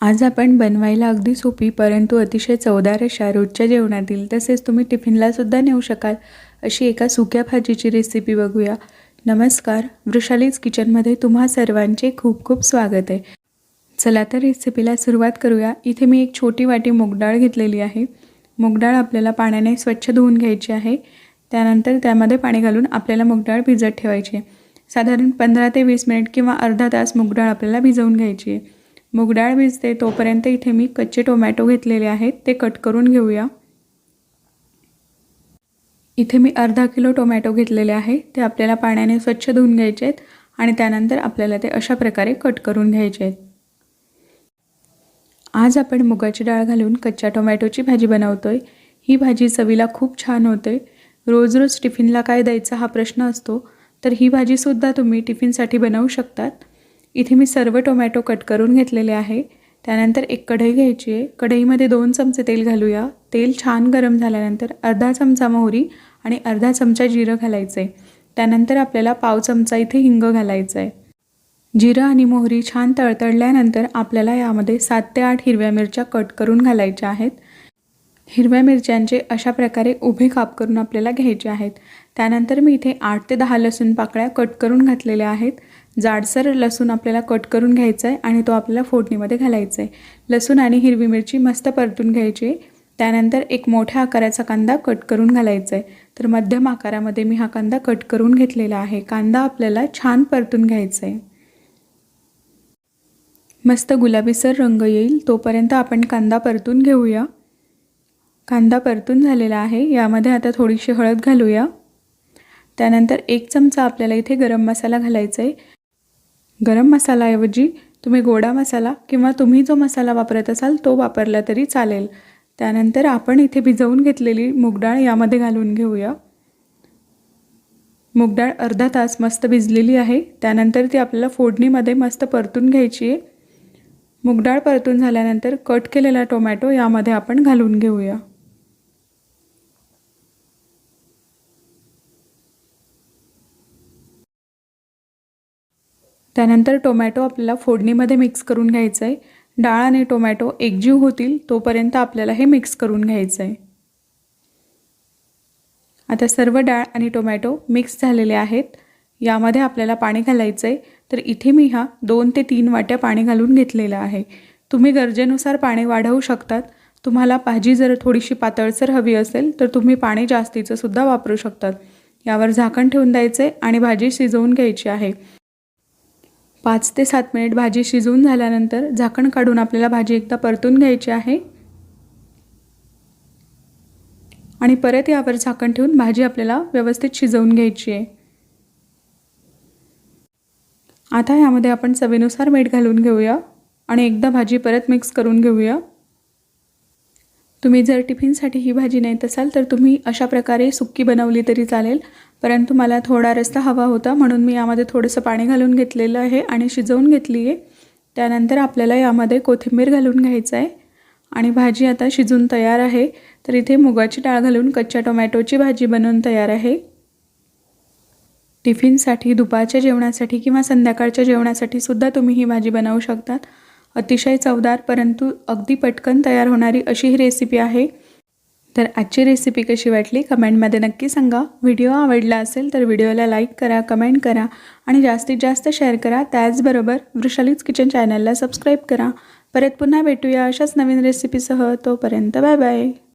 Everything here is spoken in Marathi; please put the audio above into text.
आज आपण बनवायला अगदी सोपी परंतु अतिशय चवदार अशा रोजच्या जेवणातील तसेच तुम्ही टिफिनलासुद्धा नेऊ शकाल अशी एका सुक्या भाजीची रेसिपी बघूया. नमस्कार वृषालीज किचनमध्ये तुम्हा सर्वांचे खूप खूप स्वागत आहे. चला तर रेसिपीला सुरुवात करूया. इथे मी एक छोटी वाटी मूगडाळ घेतलेली आहे. मूगडाळ आपल्याला पाण्याने स्वच्छ धुवून घ्यायची आहे. त्यानंतर त्यामध्ये पाणी घालून आपल्याला मूगडाळ भिजत ठेवायची आहे. साधारण पंधरा ते वीस मिनिट किंवा अर्धा तास मूगडाळ आपल्याला भिजवून घ्यायची आहे. मूगडाळ भिजते तोपर्यंत इथे मी कच्चे टोमॅटो घेतलेले आहेत ते कट करून घेऊया. इथे मी अर्धा किलो टोमॅटो घेतलेले आहे ते आपल्याला पाण्याने स्वच्छ धुवून घ्यायचे आहेत आणि त्यानंतर आपल्याला ते अशा प्रकारे कट करून घ्यायचे आहेत. आज आपण मुगाची डाळ घालून कच्च्या टोमॅटोची भाजी बनवतोय. ही भाजी चवीला खूप छान होते. रोज रोज टिफिनला काय द्यायचा हा प्रश्न असतो तर ही भाजीसुद्धा तुम्ही टिफिनसाठी बनवू शकतात. इथे मी सर्व टोमॅटो कट करून घेतलेले आहे. त्यानंतर एक कढई घ्यायची आहे. कढईमध्ये दोन चमचे तेल घालूया. तेल छान गरम झाल्यानंतर अर्धा चमचा मोहरी आणि अर्धा चमचा जिरं घालायचं आहे त्यानंतर आपल्याला पाव चमचा इथे हिंग घालायचं आहे जिरं आणि मोहरी छान तळतळल्यानंतर आपल्याला यामध्ये सात ते आठ हिरव्या मिरच्या कट करून घालायच्या आहेत. हिरव्या मिरच्यांचे अशा प्रकारे उभे काप करून आपल्याला घ्यायचे आहेत. त्यानंतर मी इथे आठ ते दहा लसूण पाकळ्या कट करून घातलेल्या आहेत. जाडसर लसूण आपल्याला कट करून घ्यायचा आहे आणि तो आपल्याला फोडणीमध्ये घालायचा आहे लसूण आणि हिरवी मिरची मस्त परतून घ्यायची. त्यानंतर एक मोठ्या आकाराचा कांदा कट करून घालायचा आहे तर मध्यम आकारामध्ये मी हा कांदा कट करून घेतलेला आहे. कांदा आपल्याला छान परतून घ्यायचा आहे मस्त गुलाबीसर रंग येईल. तोपर्यंत आपण कांदा परतून घेऊया. कांदा परतून झालेला आहे. यामध्ये आता थोडीशी हळद घालूया. त्यानंतर एक चमचा आपल्याला इथे गरम मसाला घालायचा आहे गरम मसालाऐवजी तुम्ही गोडा मसाला किंवा तुम्ही जो मसाला वापरत असाल तो वापरला तरी चालेल. त्यानंतर आपण इथे भिजवून घेतलेली मुगडाळ यामध्ये घालून घेऊया. मुगडाळ अर्धा तास मस्त भिजलेली आहे. त्यानंतर ती आपल्याला फोडणीमध्ये मस्त परतून घ्यायची आहे. मुगडाळ परतून झाल्यानंतर कट केलेला टोमॅटो यामध्ये आपण घालून घेऊया. त्यानंतर टोमॅटो आपल्याला फोडणीमध्ये मिक्स करून घ्यायचं आहे डाळ आणि टोमॅटो एकजीव होतील तोपर्यंत आपल्याला हे मिक्स करून घ्यायचं आहे आता सर्व डाळ आणि टोमॅटो मिक्स झालेले आहेत. यामध्ये आपल्याला पाणी घालायचं आहे तर इथे मी हा दोन ते तीन वाट्या पाणी घालून घेतलेलं आहे. तुम्ही गरजेनुसार पाणी वाढवू शकतात. तुम्हाला भाजी जर थोडीशी पातळसर हवी असेल तर तुम्ही पाणी जास्तीचं सुद्धा वापरू शकतात. यावर झाकण ठेवून द्यायचे आहे आणि भाजी शिजवून घ्यायची आहे. पाच ते सात मिनिट भाजी शिजवून झाल्यानंतर झाकण काढून आपल्याला भाजी एकदा परतून घ्यायची आहे. आणि परत यावर झाकण ठेवून भाजी आपल्याला व्यवस्थित शिजवून घ्यायची आहे. आता यामध्ये आपण चवीनुसार मीठ घालून घेऊया आणि एकदा भाजी परत मिक्स करून घेऊया. तुम्ही जर टिफिनसाठी ही भाजी नेत असाल तर तुम्ही अशा प्रकारे सुक्की बनवली तरी चालेल. परंतु मला थोडा रस्ता हवा होता म्हणून मी यामध्ये थोडंसं पाणी घालून घेतलेलं आहे आणि शिजवून घेतली आहे. त्यानंतर आपल्याला यामध्ये कोथिंबीर घालून घ्यायचं आहे. आणि भाजी आता शिजून तयार आहे. तर इथे मुगाची डाळ घालून कच्च्या टोमॅटोची भाजी बनवून तयार आहे. टिफिनसाठी दुपारच्या जेवणासाठी किंवा संध्याकाळच्या जेवणासाठी सुद्धा तुम्ही ही भाजी बनवू शकतात. अतिशय चवदार परंतु अगदी पटकन तयार होणारी अशी ही रेसिपी आहे. तर आजची रेसिपी कशी वाटली? कमेंटमध्ये नक्की सांगा. व्हिडिओ आवडला असेल तर व्हिडिओला लाईक करा कमेंट करा आणि जास्तीत जास्त शेअर करा. त्याचबरोबर वृषालीज किचन चॅनलला सबस्क्राईब करा. परत पुन्हा भेटूया अशाच नवीन रेसिपीसह तोपर्यंत बाय बाय